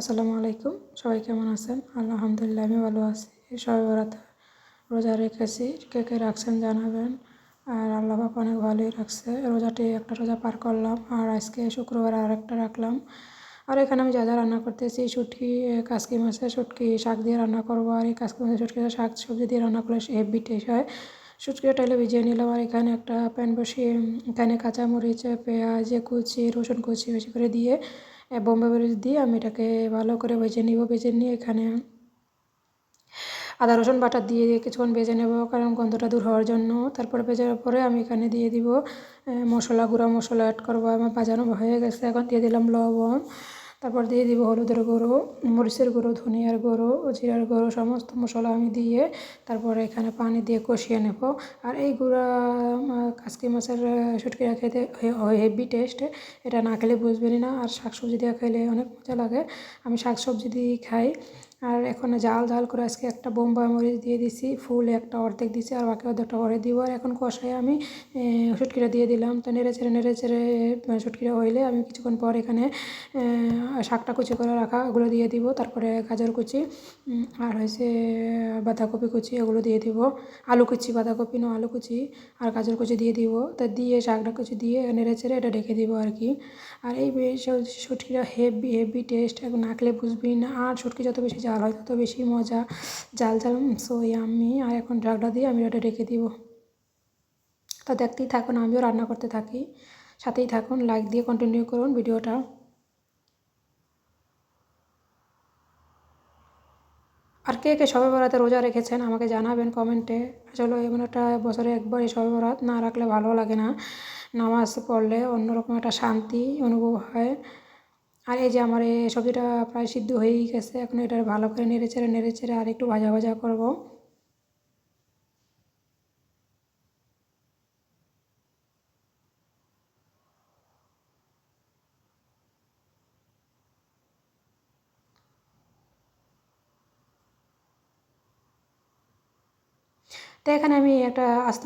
আসসালামু আলাইকুম। সবাই কেমন আছেন? আলহামদুলিল্লাহ, আমি ভালো আছি। সবাই বরাত রোজা রেখেছি কে কে রাখছেন জানাবেন। আর আল্লাহ পাক অনেক ভালোই রাখছে। রোজাটি একটা রোজা পার করলাম আর আজকে শুক্রবার আর একটা রাখলাম। আর এখানে আমি যা যা রান্না করতেছি, শুটকি কাসকি মাছের শুটকি, শাক দিয়ে রান্না করব। আর এই কাসকি মাছের শুটকি শাক সবজি দিয়ে রান্না করলে সে হেভি টেস্ট হয়। শুটকিটা টাইলে ভিজিয়ে নিলাম আর এখানে একটা প্যান বসিয়ে, এখানে কাঁচামরিচ, পেঁয়াজ কুচি, রসুন কুচি বেশি করে দিয়ে বোম্বে মরিচ দিয়ে আমি এটাকে ভালো করে ভেজে নিব ভেজে নিয়ে এখানে আদা, রসুন বাটা দিয়ে কিছুক্ষণ ভেজে নেব কারণ গন্ধটা দূর হওয়ার জন্য। তারপরে ভেজার পরে আমি এখানে দিয়ে দিব মশলা, গুঁড়া মশলা অ্যাড করব। আমার বাজানো হয়ে গেছে, এখন দিয়ে দিলাম লবণ। তারপর দিয়ে দিব হলুদের গুঁড়ো, মরিচের গুঁড়ো, ধনিয়ার গুঁড়ো, জিরার গুঁড়ো, সমস্ত মশলা আমি দিয়ে তারপরে এখানে পানি দিয়ে কষিয়ে নেব। আর এই গুঁড়া কাসকি মাছের সুটকি খেতে হেভি টেস্ট, এটা না খেলে বুঝবেনই না। আর শাকসবজি দিয়ে খেলে অনেক মজা লাগে। আমি শাকসবজি দিয়ে খাই। আর এখন জাল জাল করে আজকে একটা বোম্বাই মরিচ দিয়ে দিছি, ফুল একটা অর্ধেক দিছি আর বাকি অর্ধেকটা পরে দিব। আর এখন কষায় আমি শুটকিটা দিয়ে দিলাম। তো নেড়ে চেড়ে নেড়ে চেড়ে শুটকিটা হইলে আমি কিছুক্ষণ পর এখানে শাকটা কুচি করে রাখা, ওগুলো দিয়ে দিব। তারপরে গাজর কুচি আর হয়েছে বাঁধাকপি কুচি, ওগুলো দিয়ে দিব। আলু কুচি, বাঁধাকপি না আলু কুচি, আর গাজর কুচি দিয়ে দিব। তা দিয়ে শাকটা কুচি দিয়ে নেড়ে চেড়ে এটা ঢেকে দিব আর কি। আর এই শুটকিটা হেভি হেভি টেস্ট, এখন নাকলে বুঝবি না। আর শুটকি যত বেশি জাল হয় তত বেশি মজা, জাল জাল সো আমি আর এখন ঢাকটা দিয়ে আমি ওটা রেখে দিব। তো দেখতেই থাকুন, আমিও রান্না করতে থাকি। সাথেই থাকুন লাইক দিয়ে কন্টিনিউ করুন ভিডিওটা। আর কে কে সবে বরাতে রোজা রেখেছেন আমাকে জানাবেন কমেন্টে। আসলে এমন একটা বছরে একবার এই সবে বরাত না রাখলে ভালো লাগে না। নামাজ পড়লে অন্যরকম একটা শান্তি অনুভব হয়। আর এই যে আমার এই সবজিটা প্রায় সিদ্ধ হয়েই গেছে, এখন এটা ভালো করে নেড়ে চেড়ে নেড়ে চেড়ে আর একটু ভাজা ভাজা করব। তো এখানে আমি একটা আস্ত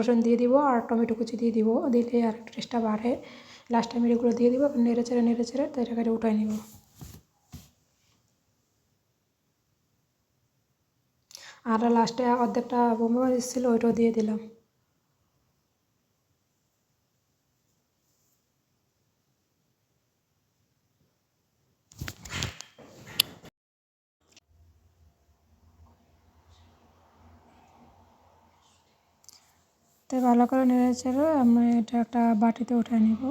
রসুন দিয়ে দিব আর টমেটো কুচি দিয়ে দিব, দিলে আর টেস্টটা বাড়ে। লাস্টে আমি এগুলো দিয়ে দিব নেড়ে চেড়ে নেড়ে চেড়ে তো এটাকে উঠাই নিব। আর লাস্টে অর্ধেকটা বোম্বে মরিচ ছিল ওইটাও দিয়ে দিলাম। তো ভালো করে নেড়ে চেড়ে আমি এটা একটা বাটিতে উঠে নিব।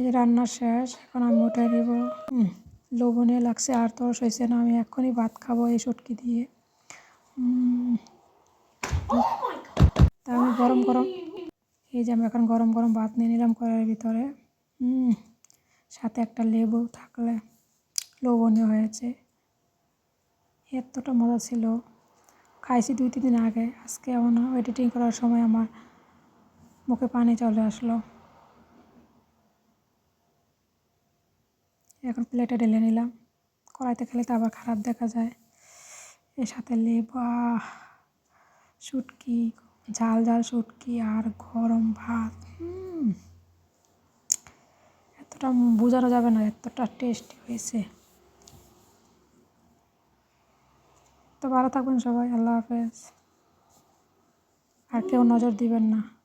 এই যে রান্না শেষ, এখন আমি উঠে দিব। লবণে লাগছে আর তো সইছে না, আমি এখনই ভাত খাব এই সটকি দিয়ে। তা আমি গরম গরম, এই যে আমি এখন গরম গরম ভাত নিয়ে নিলাম কড়াইয়ের ভিতরে। সাথে একটা লেবু থাকলে লবণীয় হয়েছে। এতটা মজা ছিল। খাইছি দুই তিন দিন আগে, আজকে এমন এডিটিং করার সময় আমার মুখে পানি চলে আসলো। এখন প্লেটে ঢেলে নিলাম। কড়াইতে খেলে তো আবার খারাপ দেখা যায়। এর সাথে লেবু শুটকি, ঝাল ঝাল শুটকি আর গরম ভাত। এতটা বোঝানো যাবে না, এতটা টেস্টি হয়েছে। তো ভালো থাকবেন সবাই, আল্লাহ হাফেজ। আর কেউ নজর দিবেন না।